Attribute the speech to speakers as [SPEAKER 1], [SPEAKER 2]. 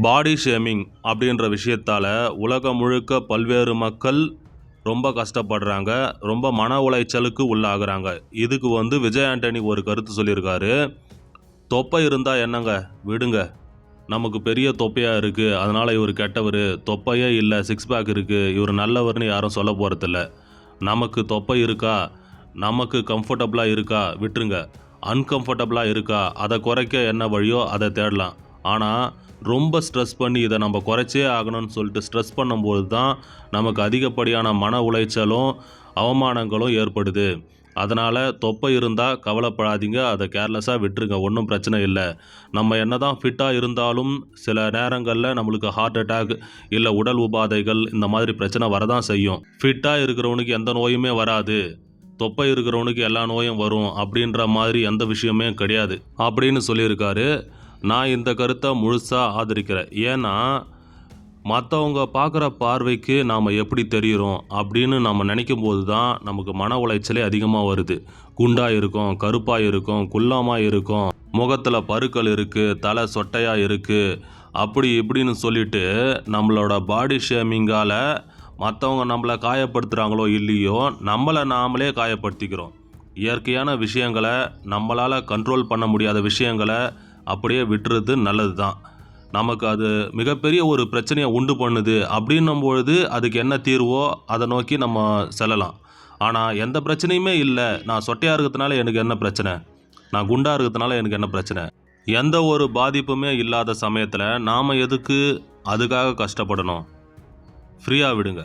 [SPEAKER 1] Body shaming அப்படின்ற விஷயத்தால் உலகம் முழுக்க பல்வேறு மக்கள் ரொம்ப கஷ்டப்படுறாங்க ரொம்ப மன உளைச்சலுக்கு உள்ளாகிறாங்க. இதுக்கு வந்து விஜய் ஆண்டனி ஒரு கருத்து சொல்லியிருக்காரு. தொப்பை இருந்தால் என்னங்க? விடுங்க. நமக்கு பெரிய தொப்பையாக இருக்குது அதனால் இவர் கெட்டவர். தொப்பையே இல்லை. சிக்ஸ் பேக் இருக்குது இவர் நல்லவர்னு யாரும் சொல்ல போகிறதில்ல நமக்கு தொப்பை இருக்கா? நமக்கு கம்ஃபர்டபுளாக இருக்கா? விட்டுருங்க. அன்கம்ஃபர்டபுளாக இருக்கா? அதை குறைக்க என்ன வழியோ அதை தேடலாம். ஆனால் ரொம்ப ஸ்ட்ரெஸ் பண்ணி இதை நம்ம குறைச்சே ஆகணும்னு சொல்லிட்டு ஸ்ட்ரெஸ் பண்ணும்போது தான் நமக்கு அதிகப்படியான மன உளைச்சலும் அவமானங்களும் ஏற்படுது. அதனால் தொப்பை இருந்தால் கவலைப்படாதீங்க அதை கேர்லெஸ்ஸாக விட்டுருங்க ஒன்றும் பிரச்சனை இல்லை. நம்ம என்ன தான் ஃபிட்டாக இருந்தாலும் சில நேரங்களில் நம்மளுக்கு ஹார்ட் அட்டாக் இல்லை உடல் உபாதைகள் இந்த மாதிரி பிரச்சனை வரதான் செய்யும். ஃபிட்டாக இருக்கிறவனுக்கு எந்த நோயுமே வராது. தொப்பை இருக்கிறவனுக்கு எல்லா நோயும் வரும் அப்படின்ற மாதிரி எந்த விஷயமே கிடையாது. அப்படின்னு சொல்லியிருக்காரு. நான் இந்த கருத்தை முழுசாக ஆதரிக்கிறேன். ஏன்னா மற்றவங்க பார்க்குற பார்வைக்கு நாம் எப்படி தெரிகிறோம் அப்படின்னு நம்ம நினைக்கும் போது தான் நமக்கு மன உளைச்சலே அதிகமாக வருது. குண்டாக இருக்கும் கருப்பாக இருக்கும் குள்ளமாக இருக்கும் முகத்தில் பருக்கள் இருக்குது தலை சொட்டையாக இருக்குது அப்படி இப்படின்னு சொல்லிட்டு நம்மளோட பாடி ஷேமிங்கால் மற்றவங்க நம்மளை காயப்படுத்துகிறாங்களோ இல்லையோ நம்மளை நாமளே காயப்படுத்திக்கிறோம். இயற்கையான விஷயங்களை நம்மளால் கண்ட்ரோல் பண்ண முடியாத விஷயங்களை அப்படியே விட்டுறது நல்லது தான் நமக்கு அது மிகப்பெரிய ஒரு பிரச்சனையை உண்டு பண்ணுது. அப்படின்னும் பொழுது அதுக்கு என்ன தீர்வோ அதை நோக்கி நம்ம செல்லலாம். ஆனால் எந்த பிரச்சனையுமே இல்லை. நான் சொட்டையாக இருக்கிறதுனால எனக்கு என்ன பிரச்சனை? நான் குண்டாக இருக்கிறதுனால எனக்கு என்ன பிரச்சனை? எந்த ஒரு பாதிப்புமே இல்லாத சமயத்தில் நாம் எதுக்கு அதுக்காக கஷ்டப்படணும்? ஃப்ரீயாக விடுங்க.